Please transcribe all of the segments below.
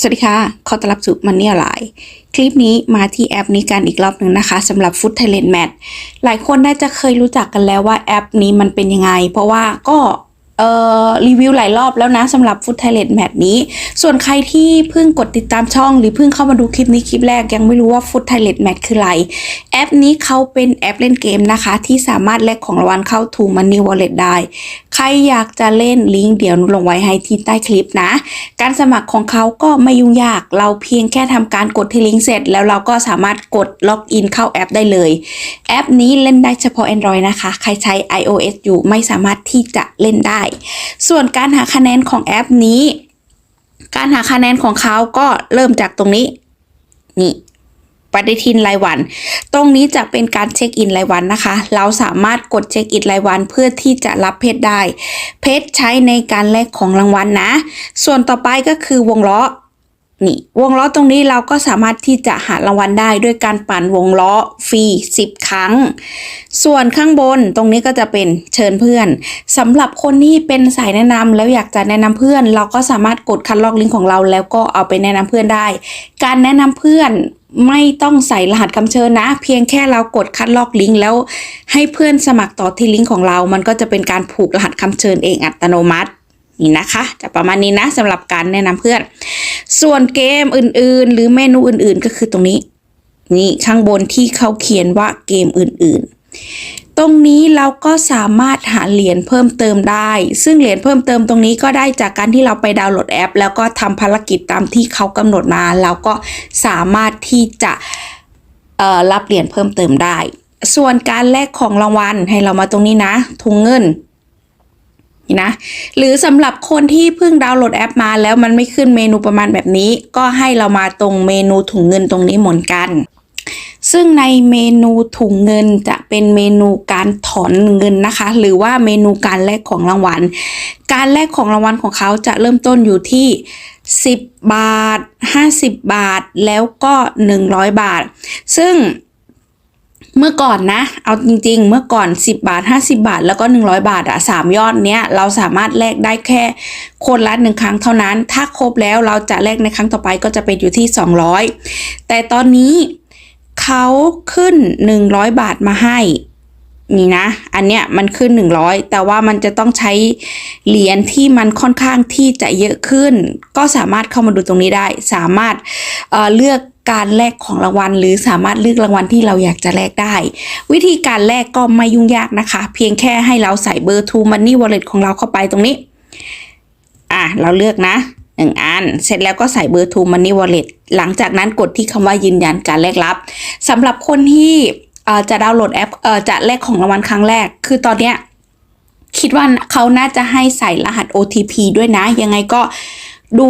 สวัสดีค่ะ ขอต้อนรับสู่มันนี่ออนไลน์คลิปนี้มาที่แอปนี้กันอีกรอบหนึ่งนะคะสำหรับ Food Thailand Mat หลายคนน่าจะเคยรู้จักกันแล้วว่าแอปนี้มันเป็นยังไง เพราะว่าก็รีวิวหลายรอบแล้วนะสำหรับ Food Thailand Mat นี้ ส่วนใครที่เพิ่งกดติดตามช่อง หรือเพิ่งเข้ามาดูคลิปนี้คลิปแรกยังไม่รู้ว่า Food Thailand Mat คืออะไร แอปนี้เขาเป็นแอปเล่นเกมนะคะ ที่สามารถแลกของรางวัลเข้า To Money Wallet ได้ใครอยากจะเล่นลิงก์เดี๋ยวนูลงไว้ให้ที่ใต้คลิปนะ การสมัครของเขาก็ไม่ยุ่งยาก เราเพียงแค่ทำการกดที่ลิงก์เสร็จ แล้วเราก็สามารถกดล็อกอินเข้าแอปได้เลย แอปนี้เล่นได้เฉพาะ Android นะคะ ใครใช้ iOS อยู่ไม่สามารถที่จะเล่นได้ ส่วนการหาคะแนนของแอปนี้ การหาคะแนนของเขาก็เริ่มจากตรงนี้ นี่ ปฏิทินรายวัน ตรงนี้จะเป็นการเช็คอินรายวันนะคะ เราสามารถกดเช็คอินรายวันเพื่อที่จะรับเพชรได้ เพชรใช้ในการแลกของรางวัลนะ ส่วนต่อไปก็คือวงล้อ นี่วงล้อตรงนี้เราก็สามารถที่จะหารางวัลได้ด้วยการปั่นวงล้อฟรี 10 ครั้ง ส่วนข้างบนตรงนี้ก็จะเป็นเชิญเพื่อนสำหรับคนที่เป็นสายแนะนำแล้วอยากจะแนะนำเพื่อน เราก็สามารถกดคัดลอกลิงก์ของเรา แล้วก็เอาไปแนะนำเพื่อนได้ การแนะนำเพื่อนไม่ต้องใส่รหัสคำเชิญนะ เพียงแค่เรากดคัดลอกลิงก์แล้ว ให้เพื่อนสมัครต่อที่ลิงก์ของเรา มันก็จะเป็นการผูกรหัสคำเชิญเองอัตโนมัติ นี่นะคะ จะประมาณนี้นะสำหรับการแนะนำเพื่อน ส่วนเกมอื่นๆ หรือเมนูอื่นๆก็คือตรงนี้ นี่ข้างบนที่เขาเขียนว่าเกมอื่นๆ ตรงนี้เราก็สามารถหาเหรียญเพิ่มเติมได้ ซึ่งเหรียญเพิ่มเติมตรงนี้ก็ได้จากการที่เราไปดาวน์โหลดแอป แล้วก็ทำภารกิจตามที่เขากำหนดมาเราก็สามารถที่จะรับเหรียญเพิ่มเติมได้ ส่วนการแลกของรางวัลให้เรามาตรงนี้นะถุงเงิน นี่นะ หรือสำหรับคนที่เพิ่งดาวน์โหลดแอปมา แล้วมันไม่ขึ้นเมนูประมาณแบบนี้ ก็ให้เรามาตรงเมนูถุงเงินตรงนี้เหมือนกัน ซึ่งในเมนูถุงเงินจะเป็นเมนูการถอนเงินนะคะ หรือว่าเมนูการแลกของรางวัล การแลกของรางวัลของเขาจะเริ่มต้นอยู่ที่10 บาท 50 บาท แล้วก็ 100 บาท ซึ่ง เมื่อก่อนนะ เอาจริง ๆ เมื่อก่อน 10 บาท 50 บาท แล้วก็ 100 บาทอะสามยอดเนี้ยเราสามารถแลกได้แค่คนละหนึ่งครั้งเท่านั้น ถ้าครบแล้วเราจะแลกในครั้งต่อไปก็จะเป็นอยู่ที่ 200 แต่ตอนนี้เขาขึ้น 100 บาทมาให้ นี่นะ อันเนี้ยมันขึ้น 100 แต่ว่ามันจะต้องใช้เหรียญที่มันค่อนข้างที่จะเยอะขึ้น ก็สามารถเข้ามาดูตรงนี้ได้ สามารถเเลือกการแลกของรางวัล หรือสามารถเลือกรางวัลที่เราอยากจะแลกได้ วิธีการแลกก็ไม่ยุ่งยากนะคะ เพียงแค่ให้เราใส่เบอร์ True Money Wallet ของเราเข้าไปตรงนี้ อะ เราเลือกนะหนึ่งอัน เสร็จแล้วก็ใส่เบอร์ True Money Wallet หลังจากนั้นกดที่คำว่ายืนยันการแลกรับสำหรับคนที่ จะดาวน์โหลดแอปเอจะแลกของรางวัลครั้งแรก คือตอนเนี้ยคิดว่าเขาน่าจะให้ใส่รหัส OTP ด้วยนะ ยังไงก็ดู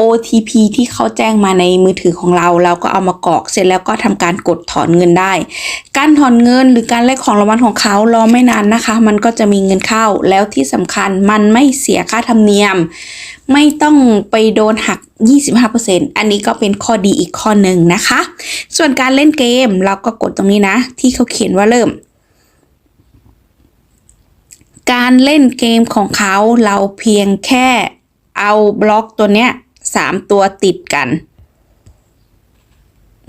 OTP ที่เขาแจ้งมาในมือถือของเรา เราก็เอามากรอกเสร็จแล้วก็ทำการกดถอนเงินได้ การถอนเงินหรือการแลกของรางวัลของเขารอไม่นานนะคะ มันก็จะมีเงินเข้าแล้วที่สำคัญมันไม่เสียค่าธรรมเนียม ไม่ต้องไปโดนหัก 25%อันนี้ก็เป็นข้อดีอีกข้อหนึ่งนะคะ ส่วนการเล่นเกมเราก็กดตรงนี้นะ ที่เขาเขียนว่าเริ่มการเล่นเกมของเขาเราเพียงแค่เอาบล็อกตัวเนี้ย สามตัวติดกัน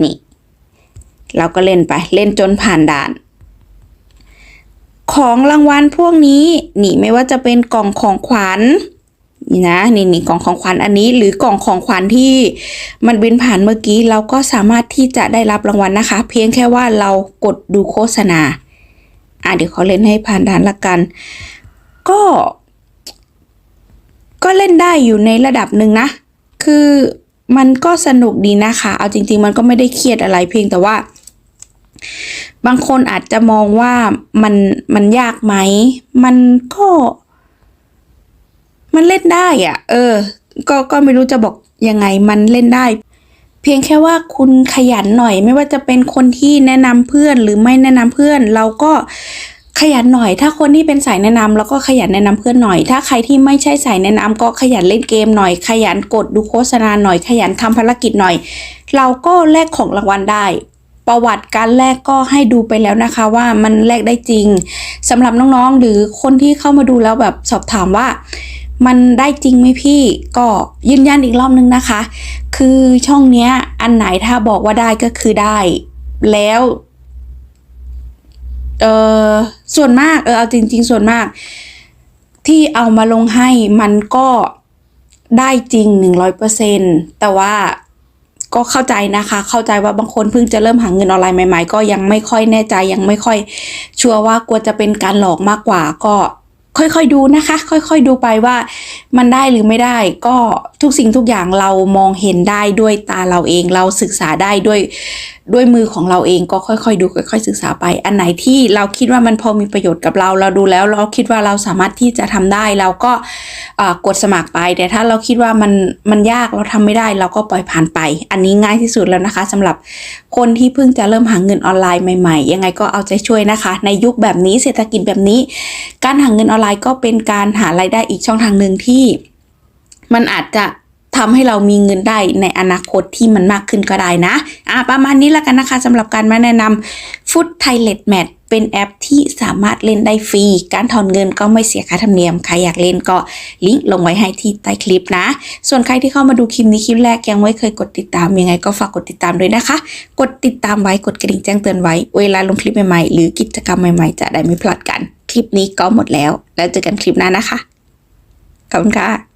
นี่ เราก็เล่นไปเล่นจนผ่านด่าน ของรางวัลพวกนี้ นี่ไม่ว่าจะเป็นกล่องของขวัญนี่นะนี่นี่กล่องของขวัญอันนี้ หรือกล่องของขวัญที่มันบินผ่านเมื่อกี้ เราก็สามารถที่จะได้รับรางวัลนะคะ เพียงแค่ว่าเรากดดูโฆษณาอะเดี๋ยวเขาเล่นให้ผ่านด่านละกัน ก็ ก็เล่นได้อยู่ในระดับหนึ่งนะ คือมันก็สนุกดีนะคะ เอาจริง ๆ มันก็ไม่ได้เครียดอะไรเพียงแต่ว่า บางคนอาจจะมองว่ามันมันยากไหม มันก็ มันเล่นได้อะเออ ก็ก็ไม่รู้จะบอกยังไงมันเล่นได้ เพียงแค่ว่าคุณขยันหน่อย ไม่ว่าจะเป็นคนที่แนะนำเพื่อนหรือไม่แนะนำเพื่อน เราก็ ยันหน่อย ถ้าคนที่เป็นสายแนะนำเราก็ขยันแนะนำเพื่อนหน่อย ถ้าใครที่ไม่ใช่สายแนะนำก็ขยันเล่นเกมหน่อย ขยันกดดูโฆษณาหน่อย ขยันทำภารกิจหน่อย เราก็แลกของรางวัลได้ประวัติการแลกก็ให้ดูไปแล้วนะคะว่ามันแลกได้จริงสำหรับน้องๆ หรือคนที่เข้ามาดูแล้วแบบสอบถามว่า มันได้จริงไหมพี่ก็ยืนยันอีกรอบนึงนะคะ คือช่องเนี้ยอันไหนถ้าบอกว่าได้ก็คือได้ แล้ว เออส่วนมากเออเอาจริง ๆ ส่วนมาก ที่เอามาลงให้มันก็ได้จริงหนึ่งร้อยเปอร์เซ็นแต่ว่าก็เข้าใจนะคะ เข้าใจว่าบางคนเพิ่งจะเริ่มหาเงินออนไลน์ใหม่ ๆ ก็ยังไม่ค่อยแน่ใจยังไม่ค่อย ชัวร์ว่ากลัวจะเป็นการหลอกมากกว่าก็ ค่อยๆดูนะคะ ค่อยๆดูไปว่ามันได้หรือไม่ได้ ก็ทุกสิ่งทุกอย่างเรามองเห็นได้ด้วยตาเราเองเราศึกษาได้ด้วยด้วยมือของเราเองก็ค่อยๆดูค่อย ๆ ศึกษาไป อันไหนที่เราคิดว่ามันพอมีประโยชน์กับเราเราดูแล้ว เราคิดว่าเราสามารถที่จะทำได้เราก็ กดสมัครไป แต่ถ้าเราคิดว่ามันมันยากเราทำไม่ได้เราก็ปล่อยผ่านไป อันนี้ง่ายที่สุดแล้วนะคะสำหรับคนที่เพิ่งจะเริ่มหาเงินออนไลน์ใหม่ๆ ยังไงก็เอาใจช่วยนะคะ ในยุคแบบนี้เศรษฐกิจแบบนี้ การหาเงินออนไลน์ก็เป็นการหารายได้อีกช่องทางหนึ่งที่ มันอาจจะทำให้เรามีเงินได้ในอนาคตที่มันมากขึ้นก็ได้นะอะประมาณนี้แล้วกันนะคะสำหรับการมาแนะนำ Food t h a i l a n d Match เป็นแอปที่สามารถเล่นได้ฟรี การถอนเงินก็ไม่เสียค่าธรรมเนียม ใครอยากเล่นก็ลิงก์ลงไว้ให้ที่ใต้คลิปนะ ส่วนใครที่เข้ามาดูคลิปนี้คลิปแรกยังไม่เคยกดติดตามยังไงก็ฝากกดติดตามด้วยนะคะ กดติดตามไว้กดกระดิ่งแจ้งเตือนไว้ เวลาลงคลิปใหม่ๆ หรือกิจกรรมใหม่ๆ จะได้ไม่พลาดกัน คลิปนี้ก็หมดแล้ว แล้วเจอกันคลิปหน้านะคะ ขอบคุณค่ะ